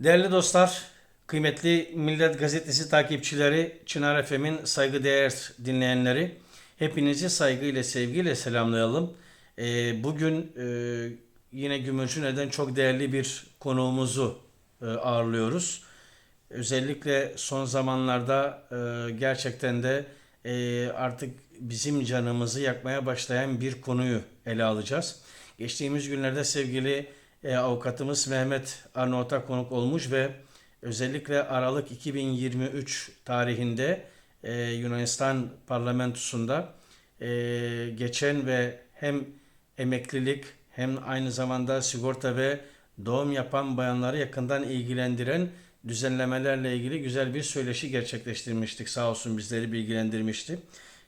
Değerli dostlar, kıymetli Millet Gazetesi takipçileri, Çınar FM'in saygıdeğer dinleyenleri, hepinizi saygıyla, sevgiyle selamlayalım. Ee, bugün e, yine Gümüşhane'den çok değerli bir konuğumuzu e, ağırlıyoruz. Özellikle son zamanlarda e, gerçekten de artık bizim canımızı yakmaya başlayan bir konuyu ele alacağız. Geçtiğimiz günlerde sevgili e, avukatımız Mehmet Arnavut'a konuk olmuş ve özellikle Aralık 2023 tarihinde e, Yunanistan parlamentosunda e, geçen ve hem emeklilik hem aynı zamanda sigorta ve doğum yapan bayanları yakından ilgilendiren düzenlemelerle ilgili güzel bir söyleşi gerçekleştirmiştik. Sağ olsun bizleri bilgilendirmişti.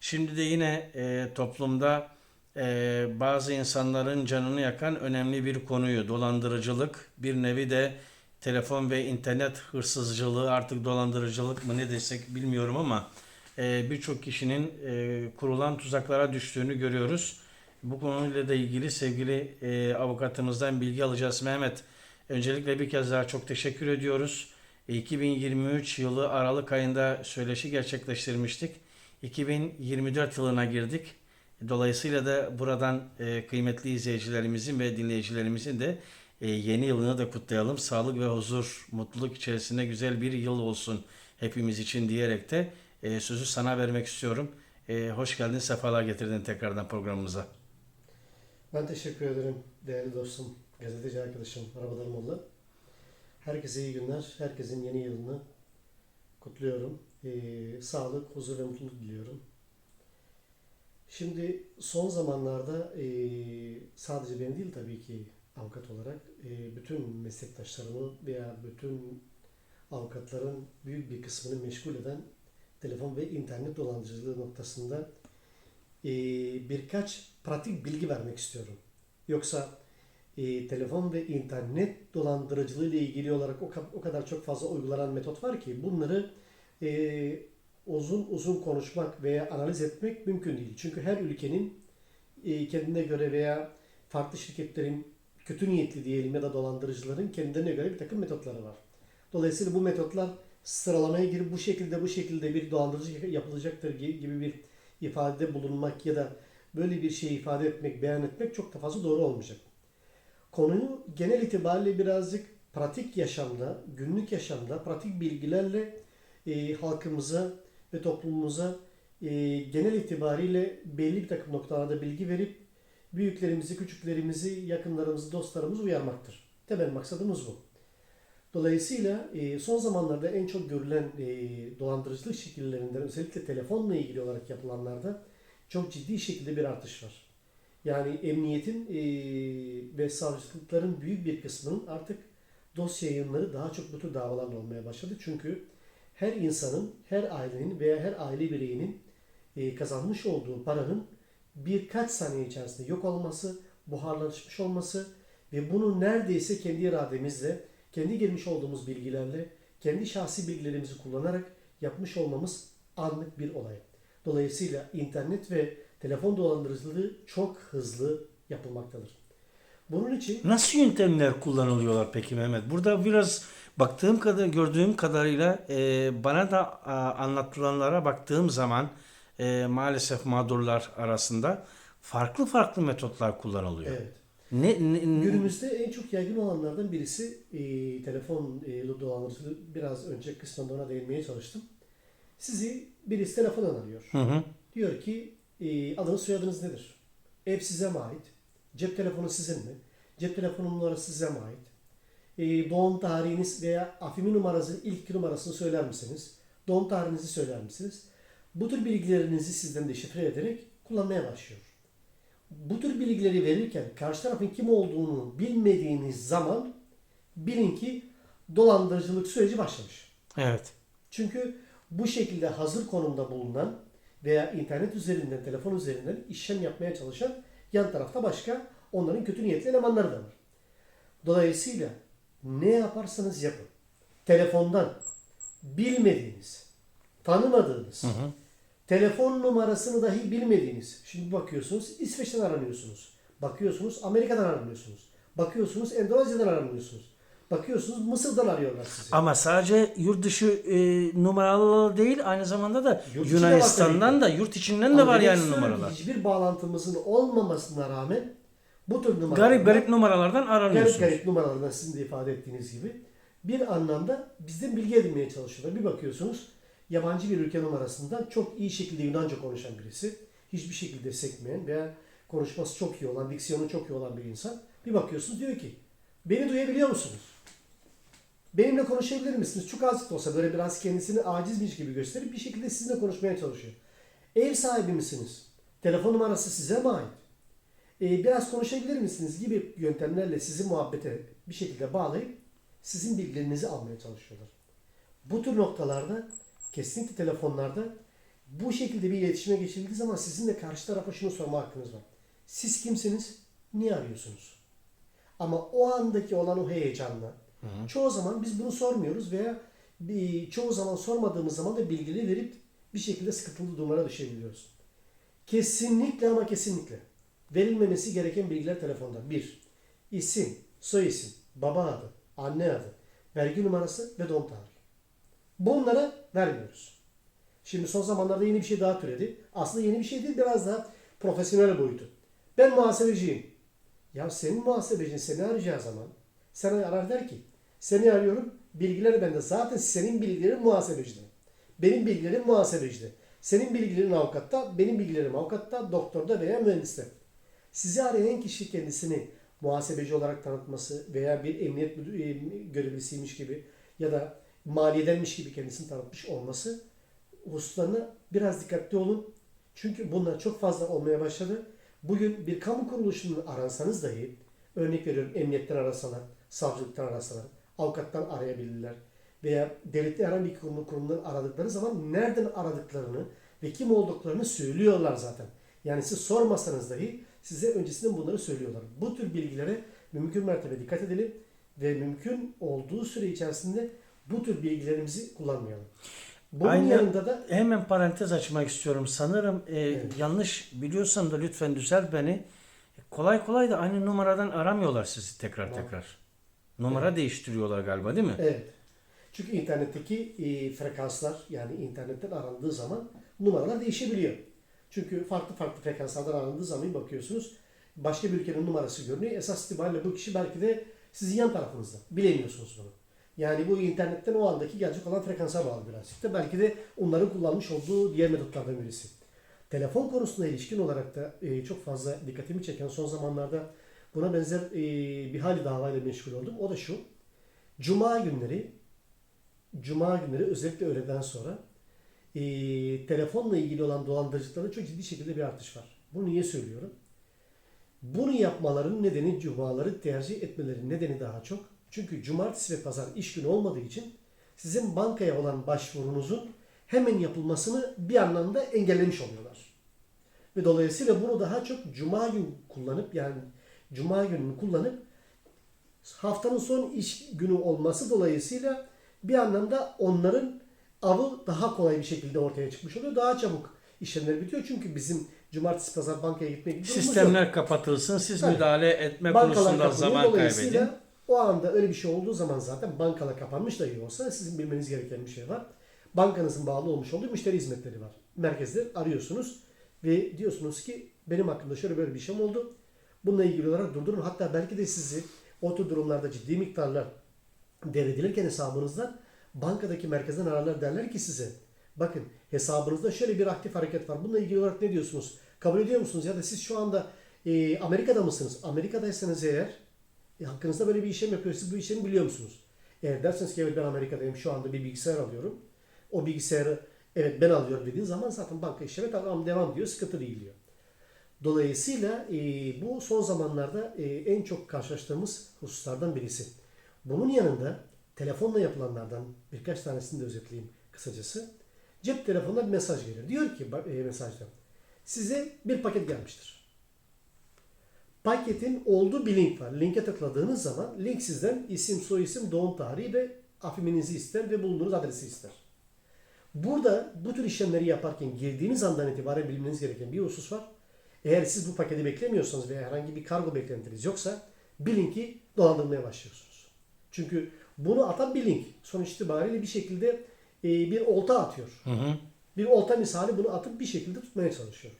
Şimdi de yine e, toplumda e, bazı insanların canını yakan önemli bir konuyu dolandırıcılık bir nevi de telefon ve internet hırsızcılığı artık dolandırıcılık mı ne desek bilmiyorum ama e, birçok kişinin e, kurulan tuzaklara düştüğünü görüyoruz. Bu konuyla da ilgili sevgili e, avukatımızdan bilgi alacağız. Mehmet, öncelikle bir kez daha çok teşekkür ediyoruz. E, 2023 yılı Aralık ayında söyleşi gerçekleştirmiştik. 2024 yılına girdik. Dolayısıyla da buradan e, kıymetli izleyicilerimizin ve dinleyicilerimizin de e, yeni yılını da kutlayalım. Sağlık ve huzur, mutluluk içerisinde güzel bir yıl olsun hepimiz için diyerek de e, sözü sana vermek istiyorum. E, hoş geldin, sefalar getirdin tekrardan programımıza. Ben teşekkür ederim değerli dostum, gazeteci arkadaşım Arabadan Molla. Herkese iyi günler, herkesin yeni yılını kutluyorum. Ee, sağlık, huzur ve mutluluk diliyorum. Şimdi son zamanlarda e, sadece ben değil tabii ki avukat olarak e, bütün meslektaşlarımı veya bütün avukatların büyük bir kısmını meşgul eden telefon ve internet dolandırıcılığı noktasında e, birkaç pratik bilgi vermek istiyorum. Yoksa e, telefon ve internet dolandırıcılığı ile ilgili olarak o, o kadar çok fazla uygulanan metot var ki bunları e, uzun uzun konuşmak veya analiz etmek mümkün değil. Çünkü her ülkenin e, kendine göre veya farklı şirketlerin kötü niyetli diyelim ya da dolandırıcıların kendilerine göre bir takım metotları var. Dolayısıyla bu metotlar sıralamaya girip bu şekilde bu şekilde bir dolandırıcı yapılacaktır gi- gibi bir ifade bulunmak ya da böyle bir şey ifade etmek, beyan etmek çok da fazla doğru olmayacak. Konuyu genel itibariyle birazcık pratik yaşamda, günlük yaşamda pratik bilgilerle e, halkımıza ve toplumumuza e, genel itibariyle belli bir takım noktalarda bilgi verip büyüklerimizi, küçüklerimizi, yakınlarımızı, dostlarımızı uyarmaktır. Temel maksadımız bu. Dolayısıyla e, son zamanlarda en çok görülen e, dolandırıcılık şekillerinden özellikle telefonla ilgili olarak yapılanlarda çok ciddi şekilde bir artış var. Yani emniyetin e, ve savcılıkların büyük bir kısmının artık dosya yayınları daha çok bu tür davalarla olmaya başladı. Çünkü her insanın, her ailenin veya her aile bireyinin e, kazanmış olduğu paranın birkaç saniye içerisinde yok olması, buharlaşmış olması ve bunu neredeyse kendi irademizle, kendi girmiş olduğumuz bilgilerle, kendi şahsi bilgilerimizi kullanarak yapmış olmamız anlık bir olay. Dolayısıyla internet ve telefon dolandırıcılığı çok hızlı yapılmaktadır. Bunun için Nasıl yöntemler kullanılıyorlar peki Mehmet? Burada biraz baktığım kadar gördüğüm kadarıyla e, bana da a, anlatılanlara baktığım zaman e, maalesef mağdurlar arasında farklı farklı metotlar kullanılıyor. evet, Ne, ne- ne- Günümüzde en çok yaygın olanlardan birisi e, telefon e, dolandırıcılığı. Biraz önce kısmen ona değinmeye çalıştım. Sizi birisi telefondan arıyor. Hı hı. Diyor ki e, adınız soyadınız nedir? Ev size mi ait? Cep telefonu sizin mi? Cep telefonu numarası size mi ait? E, doğum tarihiniz veya afimi numarasının ilk iki numarasını söyler misiniz? Doğum tarihinizi söyler misiniz? Bu tür bilgilerinizi sizden deşifre ederek kullanmaya başlıyor. Bu tür bilgileri verirken karşı tarafın kim olduğunu bilmediğiniz zaman bilin ki dolandırıcılık süreci başlamış. Evet. Çünkü bu şekilde hazır konumda bulunan veya internet üzerinden, telefon üzerinden işlem yapmaya çalışan yan tarafta başka onların kötü niyetli elemanları da var. Dolayısıyla ne yaparsanız yapın. Telefondan bilmediğiniz, tanımadığınız, Hı hı. telefon numarasını dahi bilmediğiniz. Şimdi bakıyorsunuz İsveç'ten aranıyorsunuz. Bakıyorsunuz Amerika'dan aranıyorsunuz. Bakıyorsunuz Endonezya'dan aranıyorsunuz. Bakıyorsunuz Mısır'dan arıyorlar sizi. Ama sadece yurt dışı e, numaralı değil aynı zamanda da Yurt Yunanistan'dan da yurt içinden de Ama var yani numaralar. Hiçbir bağlantımızın olmamasına rağmen bu tür numaralar Garip garip numaralardan garip aranıyorsunuz. garip numaralardan sizin de ifade ettiğiniz gibi bir anlamda bizden bilgi edinmeye çalışıyorlar. Bir bakıyorsunuz yabancı bir ülke numarasından çok iyi şekilde Yunanca konuşan birisi, hiçbir şekilde sekmeyen veya konuşması çok iyi olan, diksiyonu çok iyi olan bir insan. Bir bakıyorsunuz diyor ki beni duyabiliyor musunuz? Benimle konuşabilir misiniz? Çok azıcık da olsa böyle biraz kendisini acizmiş gibi gösterip bir şekilde sizinle konuşmaya çalışıyor. Ev sahibi misiniz? Telefon numarası size mi ait? Ee, biraz konuşabilir misiniz gibi yöntemlerle sizi muhabbete bir şekilde bağlayıp sizin bilgilerinizi almaya çalışıyorlar. Bu tür noktalarda kesinlikle telefonlarda bu şekilde bir iletişime geçildiği zaman sizin de karşı tarafa şunu sorma hakkınız var. Siz kimsiniz? Niye arıyorsunuz? Ama o andaki olan o heyecanla çoğu zaman biz bunu sormuyoruz veya bir, çoğu zaman sormadığımız zaman da bilgileri verip bir şekilde sıkıntılı durumlara düşebiliyoruz. Kesinlikle ama kesinlikle verilmemesi gereken bilgiler telefonda. Bir, isim, soy isim, baba adı, anne adı, vergi numarası ve doğum tarihi. Bunlara vermiyoruz. Şimdi son zamanlarda yeni bir şey daha türedi. Aslında yeni bir şey değil biraz daha profesyonel boyutu. Ben muhasebeciyim. Ya senin muhasebecin seni arayacağı zaman sana arar der ki seni arıyorum bilgiler bende. Zaten senin bilgilerin muhasebecide. Benim bilgilerim muhasebecide. Senin bilgilerin avukatta, benim bilgilerim avukatta, doktorda veya mühendiste. Sizi arayan kişi kendisini muhasebeci olarak tanıtması veya bir emniyet e, görevlisiymiş gibi ya da maliyedenmiş gibi kendisini tanıtmış olması hususlarına biraz dikkatli olun. Çünkü bunlar çok fazla olmaya başladı. Bugün bir kamu kuruluşunun aransanız dahi, örnek veriyorum emniyetten arasalar, savcılıktan arasalar, avukattan arayabilirler veya devletli herhangi bir kurumu kurumdan aradıkları zaman nereden aradıklarını ve kim olduklarını söylüyorlar zaten. Yani siz sormasanız dahi size öncesinden bunları söylüyorlar. Bu tür bilgilere mümkün mertebe dikkat edelim ve mümkün olduğu süre içerisinde bu tür bilgilerimizi kullanmayalım. Bunun Aynen. yanında da Hemen parantez açmak istiyorum. Sanırım e, Evet. yanlış biliyorsam da lütfen düzelt beni. Kolay kolay da aynı numaradan aramıyorlar sizi tekrar Tamam. tekrar. Numara değiştiriyorlar galiba değil mi? Evet. Çünkü internetteki e, frekanslar yani internetten arandığı zaman numaralar değişebiliyor. Çünkü farklı farklı frekanslardan arandığı zaman bir bakıyorsunuz başka bir ülkenin numarası görünüyor. Esas itibariyle bu kişi belki de sizin yan tarafınızda. Bilemiyorsunuz bunu. Yani bu internetten o andaki gelecek olan frekansa bağlı birazcık da. Belki de onların kullanmış olduğu diğer metotlardan birisi. Telefon konusuna ilişkin olarak da e, çok fazla dikkatimi çeken son zamanlarda buna benzer e, bir hali davayla meşgul oldum. O da şu. Cuma günleri Cuma günleri özellikle öğleden sonra e, telefonla ilgili olan dolandırıcılıklarda çok ciddi şekilde bir artış var. Bunu niye söylüyorum? Bunu yapmaların nedeni cumaları tercih etmelerinin nedeni daha çok. Çünkü cumartesi ve pazar iş günü olmadığı için sizin bankaya olan başvurunuzun hemen yapılmasını bir anlamda engellemiş oluyorlar. Ve dolayısıyla bunu daha çok cuma gün kullanıp yani cuma gününü kullanıp haftanın son iş günü olması dolayısıyla bir anlamda onların avı daha kolay bir şekilde ortaya çıkmış oluyor. Daha çabuk işlemler bitiyor. Çünkü bizim cumartesi pazar bankaya gitmek gibi durumumuz yok. Sistemler kapatılsın. Siz Tabii. müdahale etme Bankalar konusunda zaman kaybedin. O anda öyle bir şey olduğu zaman zaten bankalar kapanmış dahi olsa sizin bilmeniz gereken bir şey var. Bankanızın bağlı olmuş olduğu müşteri hizmetleri var. Merkezde arıyorsunuz ve diyorsunuz ki benim hakkımda şöyle böyle bir işlem oldu. Bununla ilgili olarak durdurun. Hatta belki de sizi o tür durumlarda ciddi miktarlar devredilirken hesabınızdan bankadaki merkezden ararlar derler ki size bakın hesabınızda şöyle bir aktif hareket var. Bununla ilgili olarak ne diyorsunuz? Kabul ediyor musunuz? Ya da siz şu anda e, Amerika'da mısınız? Amerika'daysanız eğer e, hakkınızda böyle bir işlem yapıyor. Siz bu işlemi biliyor musunuz? Eğer derseniz ki evet ben Amerika'dayım şu anda bir bilgisayar alıyorum. O bilgisayarı evet ben alıyorum dediği zaman zaten banka işlemi tamam devam diyor. Sıkıntı değil diyor. Dolayısıyla e, bu son zamanlarda e, en çok karşılaştığımız hususlardan birisi. Bunun yanında telefonla yapılanlardan birkaç tanesini de özetleyeyim kısacası. Cep telefonuna bir mesaj gelir. Diyor ki e, mesajda size bir paket gelmiştir. Paketin olduğu bir link var. Linke tıkladığınız zaman link sizden isim, soyisim, doğum tarihi ve afiminizi ister ve bulunduğunuz adresi ister. Burada bu tür işlemleri yaparken girdiğiniz andan itibaren bilmeniz gereken bir husus var. Eğer siz bu paketi beklemiyorsanız veya herhangi bir kargo beklentiniz yoksa bir linki dolandırmaya başlıyorsunuz. Çünkü bunu atan bir link. Sonuç itibariyle bir şekilde e, bir olta atıyor. Hı hı. Bir olta misali bunu atıp bir şekilde tutmaya çalışıyor.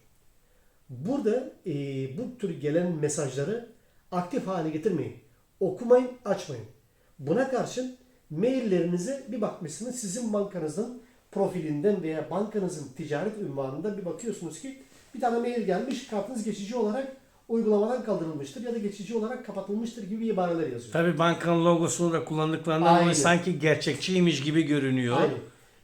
Burada e, bu tür gelen mesajları aktif hale getirmeyin. Okumayın, açmayın. Buna karşın maillerinize bir bakmışsınız sizin bankanızın profilinden veya bankanızın ticaret ünvanında bir bakıyorsunuz ki bir tane mail gelmiş kartınız geçici olarak uygulamadan kaldırılmıştır ya da geçici olarak kapatılmıştır gibi ibareler yazıyor. Tabii bankanın logosunu da kullandıklarından Aynen. dolayı sanki gerçekçiymiş gibi görünüyor. Aynen.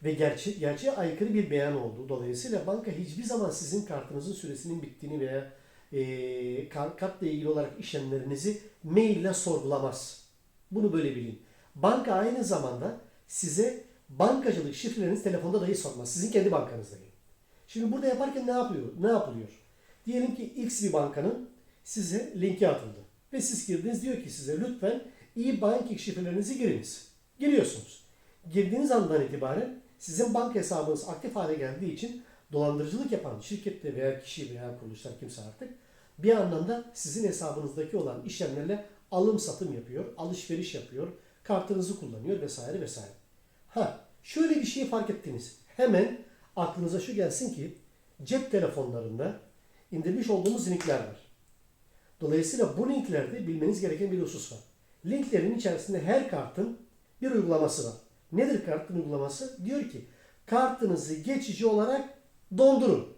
Ve gerçe gerçeğe aykırı bir beyan oldu. Dolayısıyla banka hiçbir zaman sizin kartınızın süresinin bittiğini veya e, kart, kartla ilgili olarak işlemlerinizi maille sorgulamaz. Bunu böyle bilin. Banka aynı zamanda size bankacılık şifrelerinizi telefonda dahi sormaz. Sizin kendi bankanızda. Şimdi burada yaparken ne yapıyor? Ne yapılıyor? Diyelim ki X bir bankanın size linki atıldı. Ve siz girdiniz diyor ki size lütfen e-banking şifrelerinizi giriniz. Giriyorsunuz. Girdiğiniz andan itibaren sizin banka hesabınız aktif hale geldiği için dolandırıcılık yapan şirkette veya kişi veya kuruluşlar kimse artık bir anlamda sizin hesabınızdaki olan işlemlerle alım satım yapıyor, alışveriş yapıyor, kartınızı kullanıyor vesaire vesaire. Ha, şöyle bir şey fark ettiniz. Hemen aklınıza şu gelsin ki cep telefonlarında indirmiş olduğumuz linkler var. Dolayısıyla bu linklerde bilmeniz gereken bir husus var. Linklerin içerisinde her kartın bir uygulaması var. Nedir kartın uygulaması? Diyor ki kartınızı geçici olarak dondurun.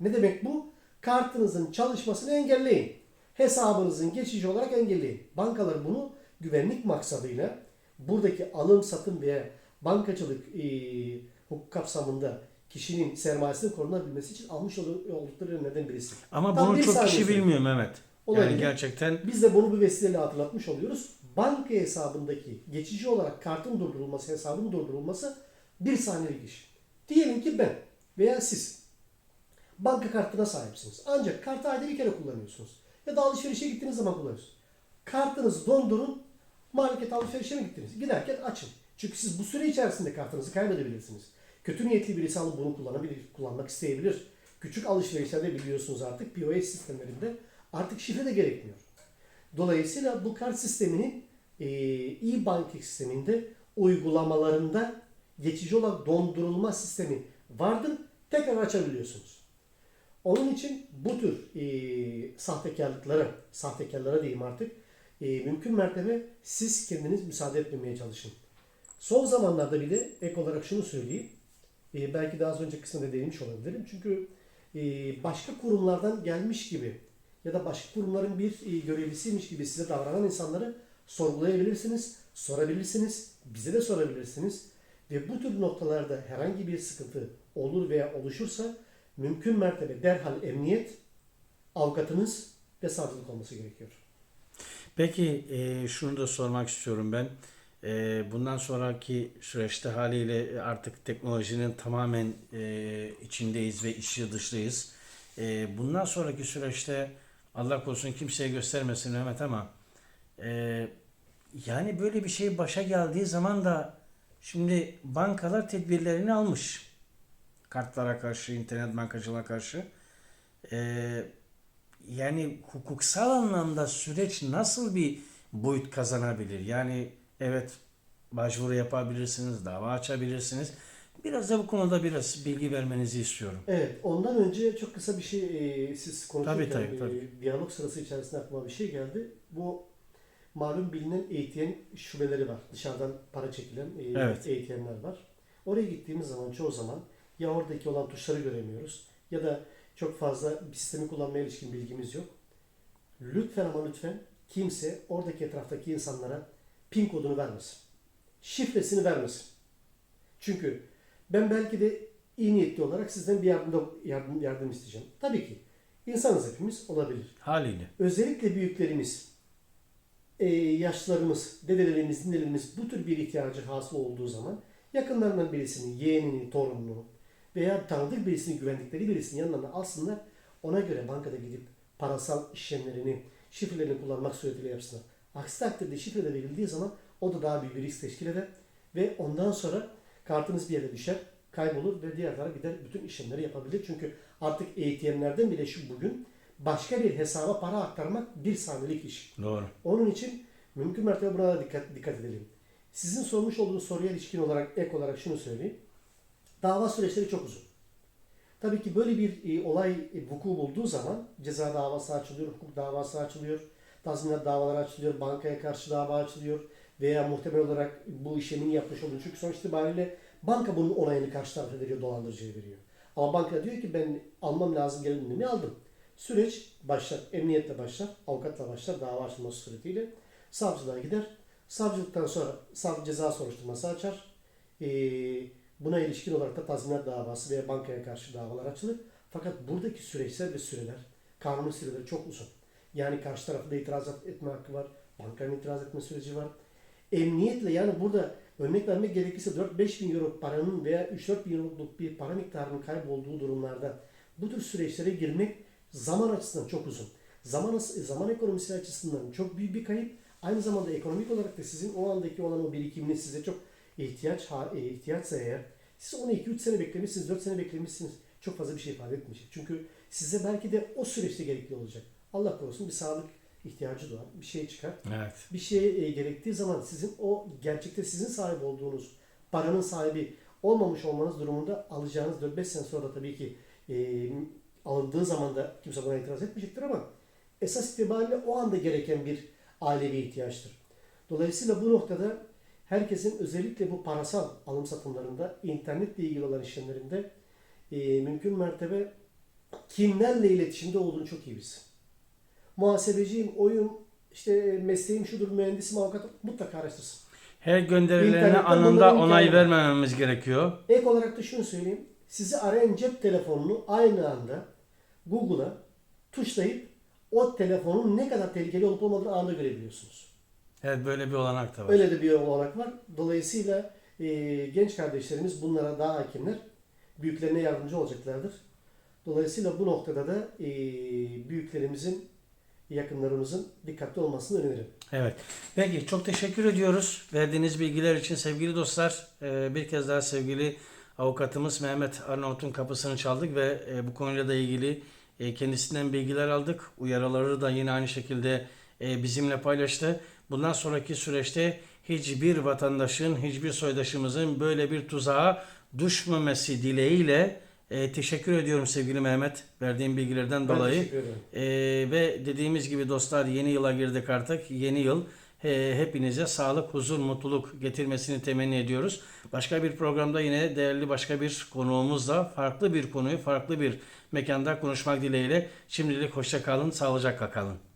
Ne demek bu? Kartınızın çalışmasını engelleyin. Hesabınızın geçici olarak engelleyin. Bankalar bunu güvenlik maksadıyla buradaki alım satım veya bankacılık e, hukuk kapsamında kişinin sermayesini korunabilmesi için almış ol- oldukları neden birisi. Ama Tam bunu bir çok kişi bilmiyor Mehmet. Olabilir. Yani gerçekten Biz de bunu bir vesileyle hatırlatmış oluyoruz. Banka hesabındaki geçici olarak kartın durdurulması, hesabın durdurulması bir saniyelik iş. Diyelim ki ben veya siz banka kartına sahipsiniz. Ancak kartı ayda bir kere kullanıyorsunuz. Ya da alışverişe gittiğiniz zaman kullanıyorsunuz. Kartınızı dondurun, market alışverişe mi gittiniz? Giderken açın. Çünkü siz bu süre içerisinde kartınızı kaybedebilirsiniz. Kötü niyetli birisi alıp bunu kullanabilir, kullanmak isteyebilir. Küçük alışverişlerde biliyorsunuz artık POS sistemlerinde artık şifre de gerekmiyor. Dolayısıyla bu kart sisteminin e, e-banking sisteminde uygulamalarında geçici olarak dondurulma sistemi vardır. Tekrar açabiliyorsunuz. Onun için bu tür e, sahtekarlıklara, sahtekarlara diyeyim artık, e, mümkün mertebe siz kendiniz müsaade etmemeye çalışın. Son zamanlarda bir de ek olarak şunu söyleyeyim. E, belki daha az önce kısmında değinmiş olabilirim. Çünkü e, başka kurumlardan gelmiş gibi ya da başka kurumların bir e, görevlisiymiş gibi size davranan insanları sorgulayabilirsiniz, sorabilirsiniz, bize de sorabilirsiniz. Ve bu tür noktalarda herhangi bir sıkıntı olur veya oluşursa mümkün mertebe derhal emniyet, avukatınız ve savcılık olması gerekiyor. Peki e, şunu da sormak istiyorum ben. E, bundan sonraki süreçte haliyle artık teknolojinin tamamen e, içindeyiz ve içi dışlıyız. E, bundan sonraki süreçte Allah korusun kimseye göstermesin Mehmet ama e, yani böyle bir şey başa geldiği zaman da şimdi bankalar tedbirlerini almış. Kartlara karşı, internet bankacılığa karşı. E, yani hukuksal anlamda süreç nasıl bir boyut kazanabilir? Yani evet başvuru yapabilirsiniz, dava açabilirsiniz. Biraz da bu konuda biraz bilgi vermenizi istiyorum. Evet, ondan önce çok kısa bir şey e, siz konuşurken Tabii, tabii, tabii. e, diyalog sırası içerisinde aklıma bir şey geldi. Bu malum bilinen ATM şubeleri var. Dışarıdan para çekilen e, Evet. ATM'ler var. Oraya gittiğimiz zaman çoğu zaman ya oradaki olan tuşları göremiyoruz ya da çok fazla bir sistemi kullanmaya ilişkin bilgimiz yok. Lütfen ama lütfen kimse oradaki etraftaki insanlara pin kodunu vermesin. Şifresini vermesin. Çünkü ben belki de iyi niyetli olarak sizden bir yardım, yardım, yardım isteyeceğim. Tabii ki. insanız hepimiz olabilir. Haliyle. Özellikle büyüklerimiz, e, yaşlılarımız, dedelerimiz, ninelerimiz bu tür bir ihtiyacı hasıl olduğu zaman yakınlarından birisini, yeğenini, torununu veya tanıdık birisini, güvendikleri birisinin yanına alsınlar. Ona göre bankada gidip parasal işlemlerini, şifrelerini kullanmak suretiyle yapsınlar. Aksi takdirde şifre de verildiği zaman o da daha büyük bir risk teşkil eder ve ondan sonra kartınız bir yere düşer, kaybolur ve diğer tarafa gider bütün işlemleri yapabilir. Çünkü artık ATM'lerden bile şu bugün başka bir hesaba para aktarmak bir saniyelik iş. Doğru. Onun için Mümkün mertebe buna da dikkat, dikkat edelim. Sizin sormuş olduğunuz soruya ilişkin olarak ek olarak şunu söyleyeyim. Dava süreçleri çok uzun. Tabii ki böyle bir e, olay e, vuku bulduğu zaman ceza davası açılıyor, hukuk davası açılıyor, tazminat davaları açılıyor, bankaya karşı dava açılıyor veya muhtemel olarak bu işlemin yapmış olduğu çünkü sonuç itibariyle banka bunun onayını karşı tarafa veriyor, dolandırıcıya veriyor. Ama banka diyor ki ben almam lazım gelin ne aldım. Süreç başlar, emniyetle başlar, avukatla başlar, dava açılması suretiyle. Savcılığa gider. Savcılıktan sonra savcı ceza soruşturması açar. Ee, buna ilişkin olarak da tazminat davası veya bankaya karşı davalar açılır. Fakat buradaki süreçler ve süreler, kanun süreleri çok uzun. Yani karşı tarafta itiraz etme hakkı var, bankanın itiraz etme süreci var. Emniyetle yani burada örnek vermek gerekirse 4-5 bin euro paranın veya 3-4 bin euroluk bir para miktarının kaybolduğu durumlarda bu tür süreçlere girmek zaman açısından çok uzun. Zaman, zaman ekonomisi açısından çok büyük bir kayıp. Aynı zamanda ekonomik olarak da sizin o andaki olan o birikiminiz size çok ihtiyaç e, ihtiyaçsa eğer siz onu 2-3 sene beklemişsiniz, 4 sene beklemişsiniz. Çok fazla bir şey ifade etmeyecek. Çünkü size belki de o süreçte gerekli olacak. Allah korusun bir sağlık ihtiyacı doğar. Bir şey çıkar Evet. bir şey e, gerektiği zaman sizin o gerçekte sizin sahip olduğunuz paranın sahibi olmamış olmanız durumunda alacağınız 4-5 sene sonra tabii ki e, alındığı zaman da kimse buna itiraz etmeyecektir ama esas itibariyle o anda gereken bir ailevi ihtiyaçtır. Dolayısıyla bu noktada herkesin özellikle bu parasal alım satımlarında internetle ilgili olan işlemlerinde e, mümkün mertebe kimlerle iletişimde olduğunu çok iyi bilsin. Muhasebeciyim, oyun, işte mesleğim şudur, mühendisim, avukatım mutlaka araştırsın. Her gönderilerine İnternetten anında bunların onay hikayeleri- vermememiz gerekiyor. Ek olarak da şunu söyleyeyim. Sizi arayan cep telefonunu aynı anda Google'a tuşlayıp o telefonun ne kadar tehlikeli olup olmadığını anında görebiliyorsunuz. Evet böyle bir olanak da var. Öyle de bir olarak var. Dolayısıyla e, genç kardeşlerimiz bunlara daha hakimler. Büyüklerine yardımcı olacaklardır. Dolayısıyla bu noktada da e, büyüklerimizin, yakınlarımızın dikkatli olmasını öneririm. Evet. Peki çok teşekkür ediyoruz verdiğiniz bilgiler için sevgili dostlar. e, Bir kez daha sevgili avukatımız Mehmet Arnavut'un kapısını çaldık ve e, bu konuyla da ilgili e, kendisinden bilgiler aldık. Uyarıları da yine aynı şekilde bizimle paylaştı. Bundan sonraki süreçte hiçbir vatandaşın, hiçbir soydaşımızın böyle bir tuzağa düşmemesi dileğiyle e, teşekkür ediyorum sevgili Mehmet verdiğin bilgilerden Ben dolayı. Ee, ve dediğimiz gibi dostlar yeni yıla girdik artık. Yeni yıl e, hepinize sağlık, huzur, mutluluk getirmesini temenni ediyoruz. Başka bir programda yine değerli başka bir konuğumuzla farklı bir konuyu farklı bir mekanda konuşmak dileğiyle. Şimdilik hoşça kalın, sağlıcakla kalın.